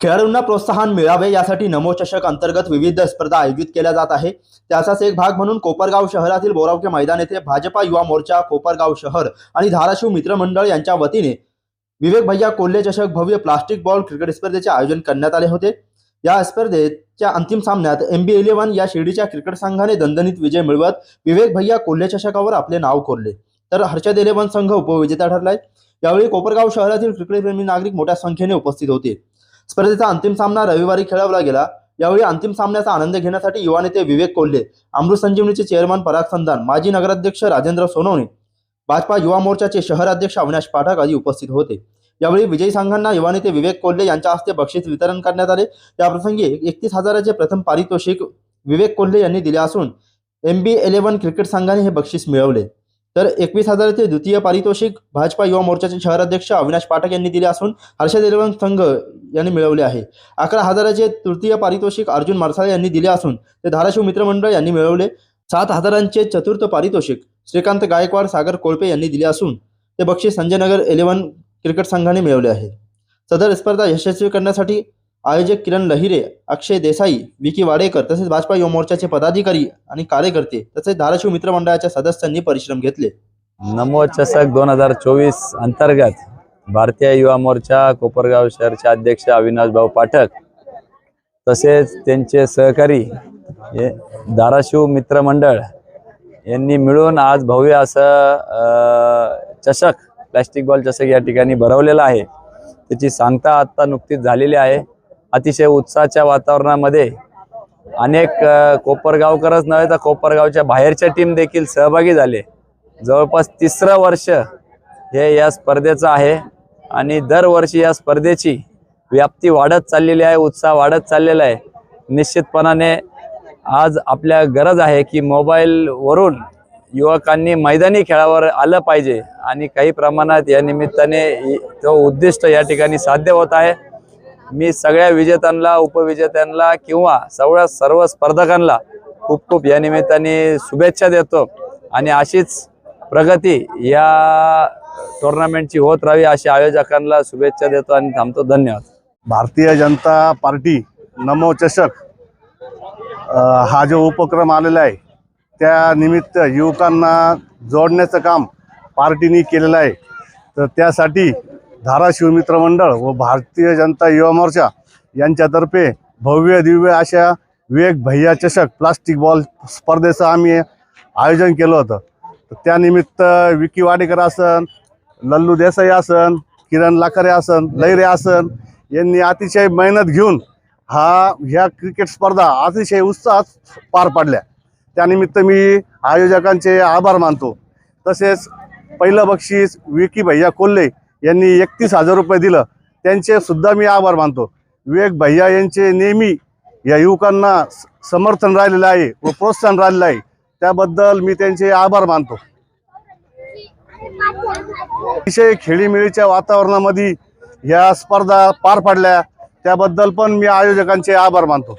खेळाडूंना प्रोत्साहन मिळावे यासाठी नमो चषक अंतर्गत विविध स्पर्धा आयोजित केल्या जात आहे. त्याचाच एक भाग म्हणून कोपरगाव शहरातील बोरावके मैदान येथे भाजपा युवा मोर्चा कोपरगाव शहर आणि धाराशिव मित्रमंडळ यांच्या वतीने विवेक भैया कोल्हे चषक भव्य प्लास्टिक बॉल क्रिकेट स्पर्धेचे आयोजन करण्यात आले होते. या स्पर्धेच्या अंतिम सामन्यात एम बी इलेव्हन या शिर्डीच्या क्रिकेट संघाने दणदणीत विजय मिळवत विवेक भैया कोल्हे चषकावर आपले नाव कोरले. तर हर्षद इलेव्हन संघ उपविजेता ठरलाय. यावेळी कोपरगाव शहरातील क्रिकेटप्रेमी नागरिक मोठ्या संख्येने उपस्थित होते. स्पर्धेचा अंतिम सामना रविवारी खेळवला गेला. यावेळी अंतिम सामन्याचा आनंद घेण्यासाठी युवा नेते विवेक कोल्हे अमृत संजीवनीचे चेअरमन पराग संधान माजी नगराध्यक्ष राजेंद्र सोनवणे भाजपा युवा मोर्चाचे शहर अध्यक्ष अविनाश पाठक आदी उपस्थित होते. यावेळी विजयी संघांना युवा नेते विवेक कोल्हे यांच्या हस्ते बक्षीस वितरण करण्यात आले. त्याप्रसंगी एकतीस हजाराचे प्रथम पारितोषिक विवेक कोल्हे यांनी दिले असून एम बी इलेव्हन क्रिकेट संघाने हे बक्षीस मिळवले. तर एकवीस हजाराचे द्वितीय पारितोषिक भाजपा युवा मोर्चाचे शहराध्यक्ष अविनाश पाठक यांनी दिले असून हर्षद इलेव्हन संघ यांनी मिळवले आहे. अकरा हजाराचे तृतीय पारितोषिक अर्जुन मारसाळे यांनी दिले असून ते धाराशिव मित्रमंडळ यांनी मिळवले. सात हजारांचे चतुर्थ पारितोषिक श्रीकांत गायकवाड सागर कोळपे यांनी दिले असून ते बक्षीस संजयनगर इलेव्हन क्रिकेट संघाने मिळवले आहे. सदर स्पर्धा यशस्वी करण्यासाठी आयोजक किरण लहिरे अक्षय देसाई विकी वाडेकर तसेच भाजपा युवा मोर्चाचे पदाधिकारी आणि कार्यकर्ते तसेच धाराशिव मित्रमंडळाच्या सदस्यांनी परिश्रम घेतले. नमो चषक दोन हजार चोवीस अंतर्गत भारतीय युवा मोर्चा कोपरगाव शहरचे अध्यक्ष अविनाश भाऊ पाठक तसेच त्यांचे सहकारी धाराशिव मित्रमंडळ यांनी मिळून आज भव्य असं चषक प्लॅस्टिक बॉल चषक या ठिकाणी भरवलेला आहे. त्याची सांगता आत्ता नुकतीच झालेली आहे. अतिशय उत्साहाच्या वातावरणामध्ये अनेक कोपरगावकरच नव्हे तर कोपरगावच्या बाहेरच्या टीम देखील सहभागी झाले. जवळपास तिसरं वर्ष हे या स्पर्धेचं आहे आणि दरवर्षी या स्पर्धेची व्याप्ती वाढत चाललेली आहे उत्साह वाढत चाललेला आहे. निश्चितपणाने आज आपल्या गरज आहे की मोबाईलवरून युवकांनी मैदानी खेळावर आलं पाहिजे आणि काही प्रमाणात या निमित्ताने तो उद्दिष्ट या ठिकाणी साध्य होत आहे. मी सगळ्या विजेत्यांना उपविजेत्यांना किंवा सगळ्या सर्व स्पर्धकांना खूप खूप या निमित्ताने शुभेच्छा देतो. आणि अशीच प्रगती या टुर्नामेंटची होत राहावी अशी आयोजकांना शुभेच्छा देतो आणि थांबतो. धन्यवाद. भारतीय जनता पार्टी नमो चषक हा जो उपक्रम आलेला आहे त्या निमित्त युवकांना जोडण्याचं काम पार्टीने केलेलं आहे. तर त्यासाठी धाराशिव मित्रमंडळ व भारतीय जनता युवा मोर्चा यांच्यातर्फे भव्य दिव्य अशा विवेक भैया चषक प्लास्टिक बॉल स्पर्धेचं आम्ही आयोजन केलं होतं. तर त्यानिमित्त विकी वाडेकर आसन लल्लू देसाई आसन किरण लाखारे आसन लैरे आसन यांनी अतिशय मेहनत घेऊन हा ह्या क्रिकेट स्पर्धा अतिशय उत्साहात पार पाडल्या. त्यानिमित्त मी आयोजकांचे आभार मानतो. तसेच पहिलं बक्षीस विकी भैया कोल्हे यांनी एकतीस हजार रुपये दिलं. त्यांचे सुद्धा मी आभार मानतो. विवेक भैया यांचे नेहमी या युवकांना स- समर्थन राहिलेलं आहे व प्रोत्साहन राहिलेलं आहे. त्याबद्दल मी त्यांचे आभार मानतो. अतिशय खेळीमेळीच्या वातावरणामध्ये ह्या स्पर्धा पार पाडल्या. त्याबद्दल पण मी आयोजकांचे आभार मानतो.